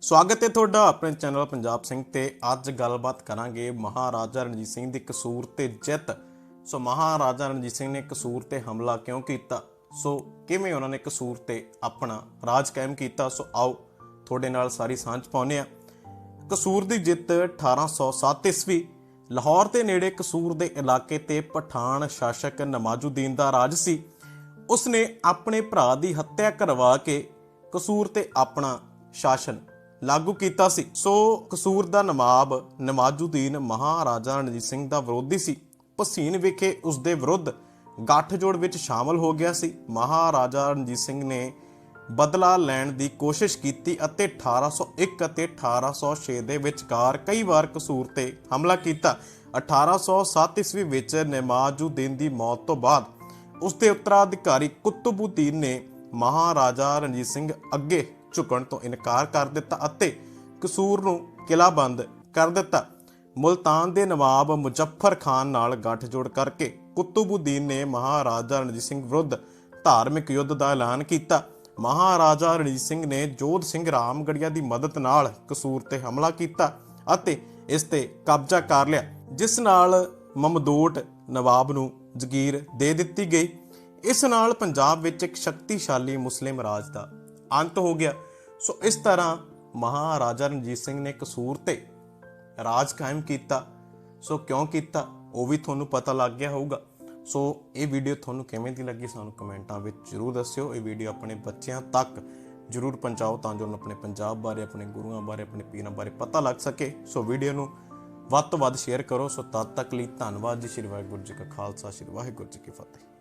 ਸਵਾਗਤ ਹੈ ਤੁਹਾਡਾ ਆਪਣੇ ਚੈਨਲ ਪੰਜਾਬ ਸਿੰਘ ਤੇ। ਅੱਜ ਗੱਲਬਾਤ ਕਰਾਂਗੇ ਮਹਾਰਾਜਾ ਰਣਜੀਤ ਸਿੰਘ ਦੀ ਕਸੂਰ ਤੇ ਜਿੱਤ। ਸੋ ਮਹਾਰਾਜਾ ਰਣਜੀਤ ਸਿੰਘ ਨੇ ਕਸੂਰ ਤੇ ਹਮਲਾ ਕਿਉਂ ਕੀਤਾ? ਸੋ ਕਿਵੇਂ ਉਹਨਾਂ ਨੇ ਕਸੂਰ ਤੇ ਆਪਣਾ ਰਾਜ ਕਾਇਮ ਕੀਤਾ? ਸੋ ਆਓ ਤੁਹਾਡੇ ਨਾਲ ਸਾਰੀ ਸਾਂਝ ਪਾਉਂਦੇ ਆ ਕਸੂਰ ਦੀ ਜਿੱਤ 1807 ਈਸਵੀ। ਲਾਹੌਰ ਦੇ ਨੇੜੇ ਕਸੂਰ ਦੇ ਇਲਾਕੇ ਤੇ ਪਠਾਨ ਸ਼ਾਸਕ ਨਮਾਜੂਦੀਨ ਦਾ ਰਾਜ ਸੀ। ਉਸਨੇ ਆਪਣੇ ਭਰਾ ਦੀ ਹੱਤਿਆ ਕਰਵਾ ਕੇ ਕਸੂਰ ਤੇ ਆਪਣਾ ਸ਼ਾਸਨ ਲਾਗੂ ਕੀਤਾ ਸੀ। ਸੋ ਕਸੂਰ ਦਾ ਨਵਾਬ ਨਮਾਜੂਦੀਨ ਮਹਾਰਾਜਾ ਰਣਜੀਤ ਸਿੰਘ ਦਾ ਵਿਰੋਧੀ ਸੀ। ਪਸੀਨ ਵਿਖੇ ਉਸ ਦੇ ਵਿਰੁੱਧ ਗੱਠਜੋੜ ਵਿੱਚ ਸ਼ਾਮਲ ਹੋ ਗਿਆ ਸੀ। ਮਹਾਰਾਜਾ ਰਣਜੀਤ ਸਿੰਘ ਨੇ ਬਦਲਾ ਲੈਣ ਦੀ ਕੋਸ਼ਿਸ਼ ਕੀਤੀ ਅਤੇ 1801 ਅਤੇ 1806 ਦੇ ਵਿਚਕਾਰ ਕਈ ਵਾਰ ਕਸੂਰ ਤੇ ਹਮਲਾ ਕੀਤਾ। 1807 ਈਸਵੀ ਵਿੱਚ ਨਮਾਜੂਦੀਨ ਦੀ ਮੌਤ ਤੋਂ ਬਾਅਦ ਉਸ ਦੇ ਉੱਤਰਾਧਿਕਾਰੀ ਕੁਤਬੂਦੀਨ ਨੇ ਮਹਾਰਾਜਾ ਰਣਜੀਤ ਸਿੰਘ ਅੱਗੇ ਝੁਕਣ ਤੋਂ ਇਨਕਾਰ ਕਰ ਦਿੱਤਾ ਅਤੇ ਕਸੂਰ ਨੂੰ ਕਿਲਾਬੰਦ ਕਰ ਦਿੱਤਾ। ਮੁਲਤਾਨ ਦੇ ਨਵਾਬ ਮੁਜ਼ੱਫਰ ਖਾਨ ਨਾਲ ਗੱਠਜੋੜ ਕਰਕੇ ਕੁਤਬੂਦੀਨ ਨੇ ਮਹਾਰਾਜਾ ਰਣਜੀਤ ਸਿੰਘ ਵਿਰੁੱਧ ਧਾਰਮਿਕ ਯੁੱਧ ਦਾ ਐਲਾਨ ਕੀਤਾ। ਮਹਾਰਾਜਾ ਰਣਜੀਤ ਸਿੰਘ ਨੇ ਜੋਧ ਸਿੰਘ ਰਾਮਗੜੀਆ ਦੀ ਮਦਦ ਨਾਲ ਕਸੂਰ ਤੇ ਹਮਲਾ ਕੀਤਾ ਅਤੇ ਇਸ ਤੇ ਕਬਜ਼ਾ ਕਰ ਲਿਆ, ਜਿਸ ਨਾਲ ਮਮਦੋਟ ਨਵਾਬ ਨੂੰ ਜ਼ਗੀਰ ਦੇ ਦਿੱਤੀ ਗਈ। ਇਸ ਨਾਲ ਪੰਜਾਬ ਵਿੱਚ ਇੱਕ ਸ਼ਕਤੀਸ਼ਾਲੀ ਮੁਸਲਿਮ ਰਾਜ ਦਾ ਅੰਤ ਹੋ ਗਿਆ। ਸੋ ਇਸ ਤਰ੍ਹਾਂ ਮਹਾਰਾਜਾ ਰਣਜੀਤ ਸਿੰਘ ਨੇ ਕਸੂਰ ਤੇ ਰਾਜ ਕਾਇਮ ਕੀਤਾ। ਸੋ ਕਿਉਂ ਕੀਤਾ? ਉਹ ਵੀ ਤੁਹਾਨੂੰ ਪਤਾ ਲੱਗ ਗਿਆ ਹੋਊਗਾ। ਸੋ ਇਹ ਵੀਡੀਓ ਤੁਹਾਨੂੰ ਕਿਵੇਂ ਦੀ ਲੱਗੀ ਸਾਨੂੰ ਕਮੈਂਟਾਂ ਵਿੱਚ ਜਰੂਰ ਦੱਸਿਓ। ਇਹ ਵੀਡੀਓ ਆਪਣੇ ਬੱਚਿਆਂ ਤੱਕ ਜਰੂਰ ਪਹੁੰਚਾਓ ਤਾਂ ਜੋ ਉਹਨਾਂ ਆਪਣੇ ਪੰਜਾਬ ਬਾਰੇ, ਆਪਣੇ ਗੁਰੂਆਂ ਬਾਰੇ, ਆਪਣੇ ਪੀਰਾਂ ਬਾਰੇ ਪਤਾ ਲੱਗ ਸਕੇ। ਸੋ ਵੀਡੀਓ ਨੂੰ ਵੱਧ ਤੋਂ ਵੱਧ ਸ਼ੇਅਰ ਕਰੋ। ਸੋ ਤਦ ਤੱਕ ਲਈ ਧੰਨਵਾਦ ਜੀ। ਸ਼੍ਰੀ ਵਾਹਿਗੁਰੂ ਜੀ ਕਾ ਖਾਲਸਾ, ਸ਼੍ਰੀ ਵਾਹਿਗੁਰੂ ਜੀ ਕੀ ਫਤਿਹ।